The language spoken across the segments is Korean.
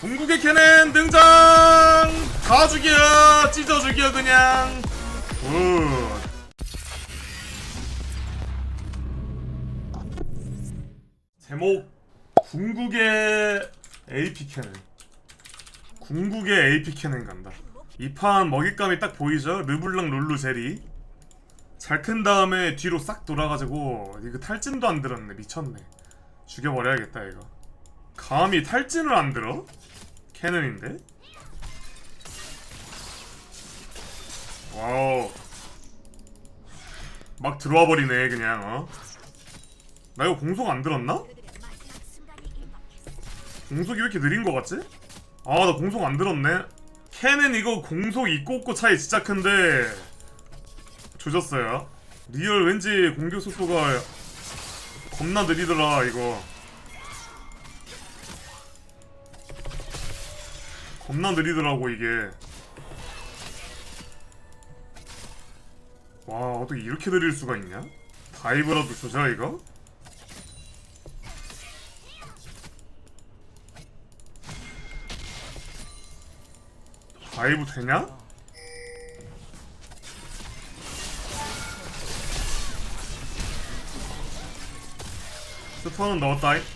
궁극의 캐넨 등장! 다 죽여! 찢어 죽여 그냥! 굿! 제목 궁극의 AP 캐넨 궁극의 AP 캐넨 간다 이 판 먹잇감이 딱 보이죠? 르블랑 룰루 제리 잘 큰 다음에 뒤로 싹 돌아가지고 이거 탈진도 안 들었네 미쳤네 죽여버려야겠다 이거 감히 탈진을 안 들어? 캐논인데? 와우 막 들어와 버리네 그냥 어? 나 이거 공속 안 들었나? 공속이 왜 이렇게 느린 거 같지? 아 나 공속 안 들었네 캐는 이거 공속 있고 없고 차이 진짜 큰데 조졌어요 리얼 왠지 공격 속도가 겁나 느리더라 이거 겁나 느리더라고 이게 와 어떻게 이렇게 느릴 수가 있냐? 다이브라도 조져 이거? 다이브 되냐? 스턴은 넣었다이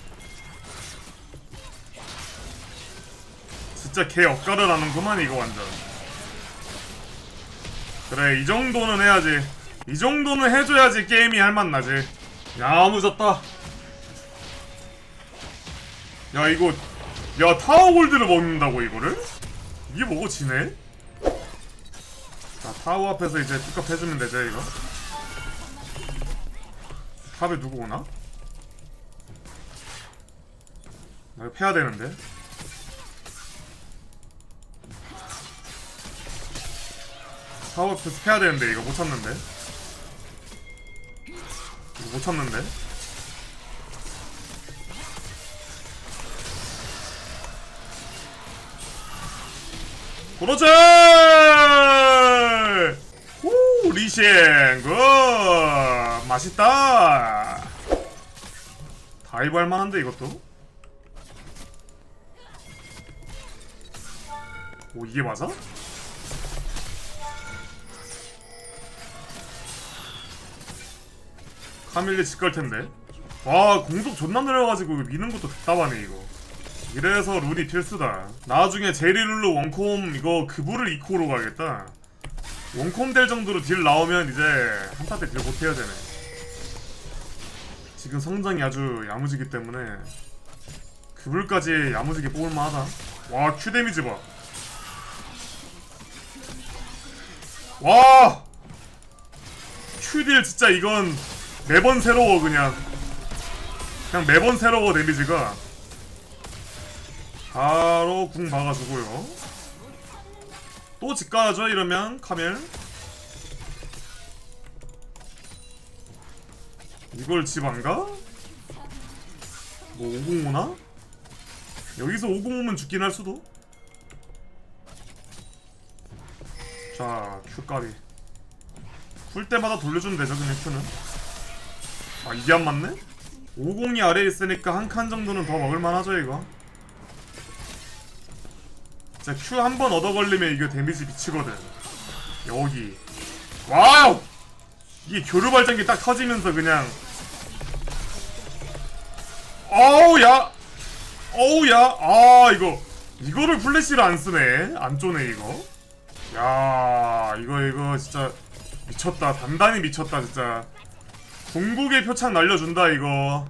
진짜 개 억가를 하는구만 이거 완전 그래 이 정도는 해야지 이 정도는 해줘야지 게임이 할맛 나지 야무졌다 야 이거 야 타워 골드를 먹는다고 이거를? 이게 뭐고 지네? 자 타워 앞에서 이제 뚜껑 해주면 되죠 이거 탑에 누구 오나? 나 이거 패야 되는데 앞에서 패야 되는데 이거 못 참는데 이거 못 참는데 그렇지! 후, 리시엔, 굿! 맛있다! 다이브 할 만한데, 이것도? 오, 이게 맞아? 카밀리 집갈 텐데. 와, 공속 존나 느려가지고 미는 것도 답답하네, 이거. 이래서 룰이 필수다. 나중에 제리 룰루 원콤 이거 그부를 2코로 가겠다. 원콤 될 정도로 딜 나오면 이제 한타 때 딜 못해야 되네. 지금 성장이 아주 야무지기 때문에 그불까지 야무지게 뽑을만 하다. 와, 큐 데미지 봐. 와! 큐딜 진짜 이건 매번 새로워 그냥. 그냥 매번 새로워 데미지가. 바로 궁 박아주고요. 또 집가야죠 이러면 카멜. 이걸 집 안 가? 뭐 505나? 여기서 505면 죽긴 할 수도. 자, 큐까비. 풀 때마다 돌려주면 되죠, 그냥 큐는. 아, 이게 안 맞네? 50이 아래에 있으니까 한 칸 정도는 더 먹을만 하죠, 이거. 진짜 Q 한 번 얻어 걸리면 이거 데미지 미치거든. 여기. 와우! 이게 교류 발전기 딱 터지면서 그냥. 어우, 야! 어우, 야! 아, 이거. 이거를 플래시를 안 쓰네. 안 쪼네, 이거. 야, 이거, 이거 진짜 미쳤다. 단단히 미쳤다, 진짜. 궁극의 표창 날려준다, 이거.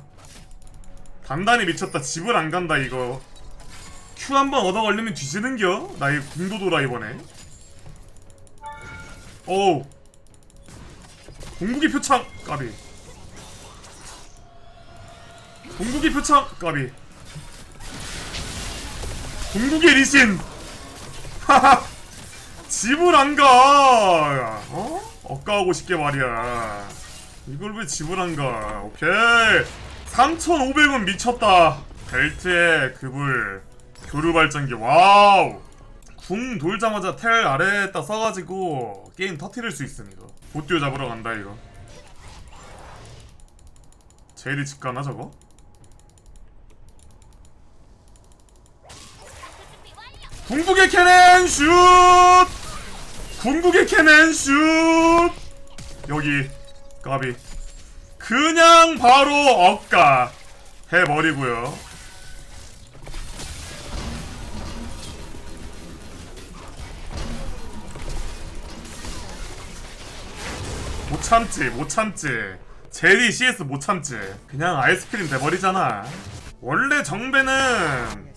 단단히 미쳤다. 집을 안 간다, 이거. Q 한 번 얻어 걸리면 뒤지는겨? 나의 궁도 돌아 이번에. 어우. 궁극의 표창 까비. 궁극의 표창 까비. 궁극의 리신. 하하. 집을 안 가. 어? 억가하고 싶게 말이야. 이걸 왜 집을 안 가? 오케이. 3,500원 미쳤다. 벨트에 급을. 교류 발전기 와우 궁 돌자마자 텔 아래에다 써가지고 게임 터트릴 수 이거 보띠오 잡으러 간다 이거 제일이 집 가나 저거? 궁극의 캐넨 슛 궁극의 캐넨 슛 여기 까비. 그냥 바로 억가 해버리고요. 못 참지 못 참지. 제리 CS 못 참지. 그냥 아이스크림 돼버리잖아. 원래 정배는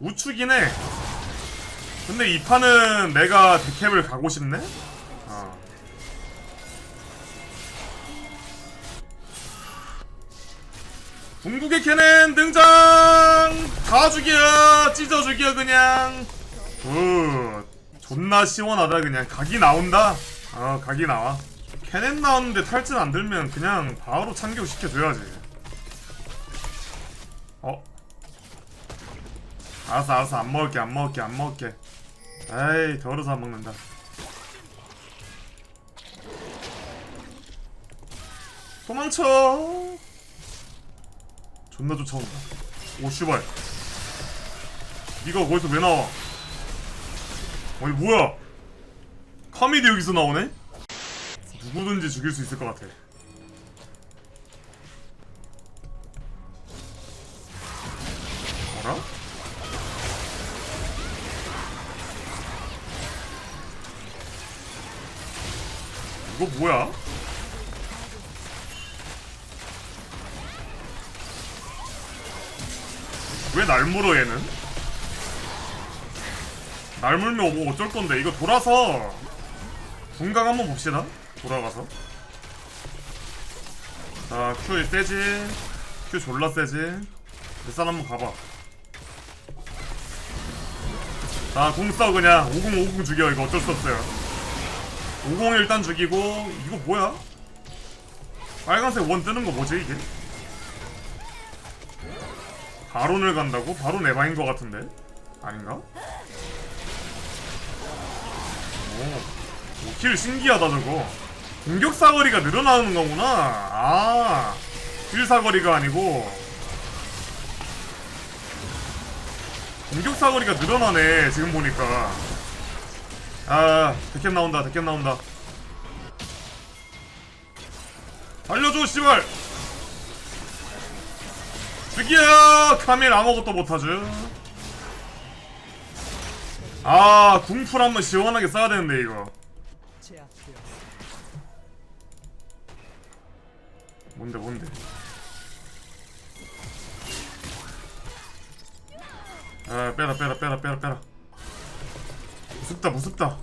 우측이긴 해 근데 이 판은 내가 데캡을 가고 싶네? 궁극의 캐넨 등장! 다 죽여! 찢어 죽여 그냥! 굿 존나 시원하다 그냥 각이 나온다? 어 각이 나와 캐넨 나왔는데 탈진 안 들면 그냥 바로 참교육 시켜줘야지 어? 알았어 알았어 안 먹을게 안 먹을게 안 먹을게 에이 더러서 안 먹는다 도망쳐 존나 쫓아온다 오 씨발 니가 거기서 왜 나와 아니 뭐야 카미디 여기서 나오네? 누구든지 죽일 수 있을 것 같아 알아? 이거 뭐야? 왜 날 물어 얘는? 날 물면 뭐 어쩔 건데? 이거 돌아서 분강 한번 봅시다. 돌아가서. 자 Q 세지. Q 졸라 세지. 몇 한번 가봐. 자공 써 그냥. 50 50 죽여. 이거 어쩔 수 없어요. 50 일단 죽이고 이거 뭐야? 빨간색 원 뜨는 거 뭐지 이게? 바론을 간다고? 바론 에바인 거 같은데? 아닌가? 오, 오, 킬 신기하다 저거 공격 사거리가 늘어나는 거구나 아, 킬 사거리가 아니고 공격 사거리가 늘어나네 지금 보니까 아 데캡 나온다 데캡 나온다 알려줘 씨발 죽여! 카밀 아무것도 못하죠. 아 궁풀 한번 시원하게 써야 되는데 이거. 뭔데 뭔데? 아 빼라 빼라 빼라 빼라 빼라. 무섭다 무섭다.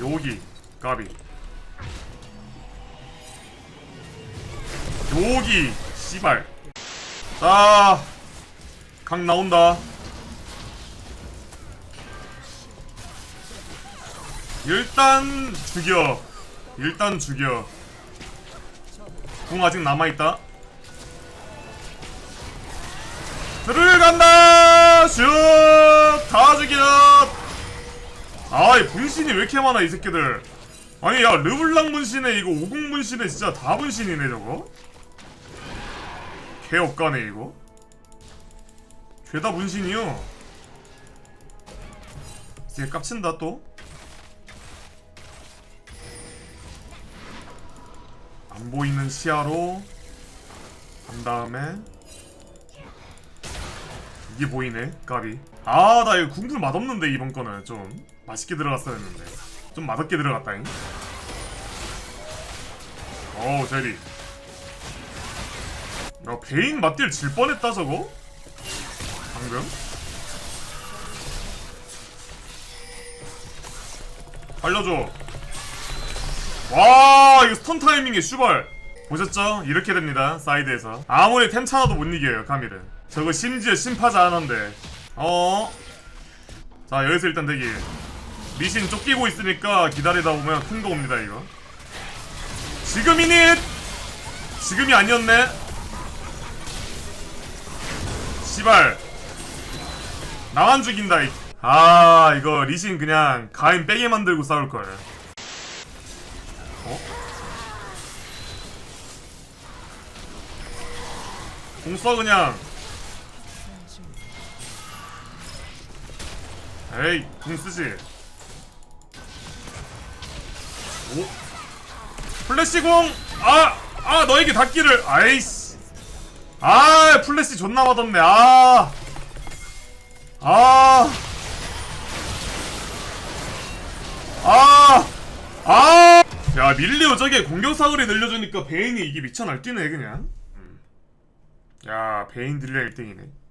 여기 까비 여기 씨발. 자강 나온다. 일단 죽여. 일단 죽여. 궁 아직 남아있다. 들어간다! 슛다 죽여! 아이 분신이 왜 이렇게 많아 이 새끼들. 아니 야 르블랑 분신에 이거 오공 분신에 진짜 다 분신이네 저거 개 억가네 이거? 죄다 분신이요. 이제 깝친다 또? 안 보이는 시야로 간 다음에 이게 보이네 까비 아 나 이거 궁풀 맛없는데 이번 거는. 좀 맛있게 들어갔어야 했는데. 좀 맛없게 들어갔다잉. 어우 제리 야 베인 맞딜 질 뻔했다 저거? 방금? 알려줘. 와 이거 스턴 타이밍에 슈발. 보셨죠? 이렇게 됩니다 사이드에서. 아무리 템 차나도 못 이겨요 카밀은. 저거 심지어 심파자 하나인데. 어? 자 여기서 일단 대기. 미신 쫓기고 있으니까 기다리다 보면 큰 거 옵니다 이거. 지금이니? 지금이 아니었네 시발. 나만 죽인다 이. 아 이거 리신 그냥 가인 빼게 만들고 싸울걸. 어? 공써 그냥. 에이 궁 쓰지. 오. 플래시 궁아아 너에게 닿기를. 아이씨 아 플래시 존나 맛없네 아 아, 아, 아, 야 밀리오 저게 공격 사거리 늘려주니까 베인이 이게 미쳐 날뛰네 그냥. 음. 야 베인 딜량 1등이네.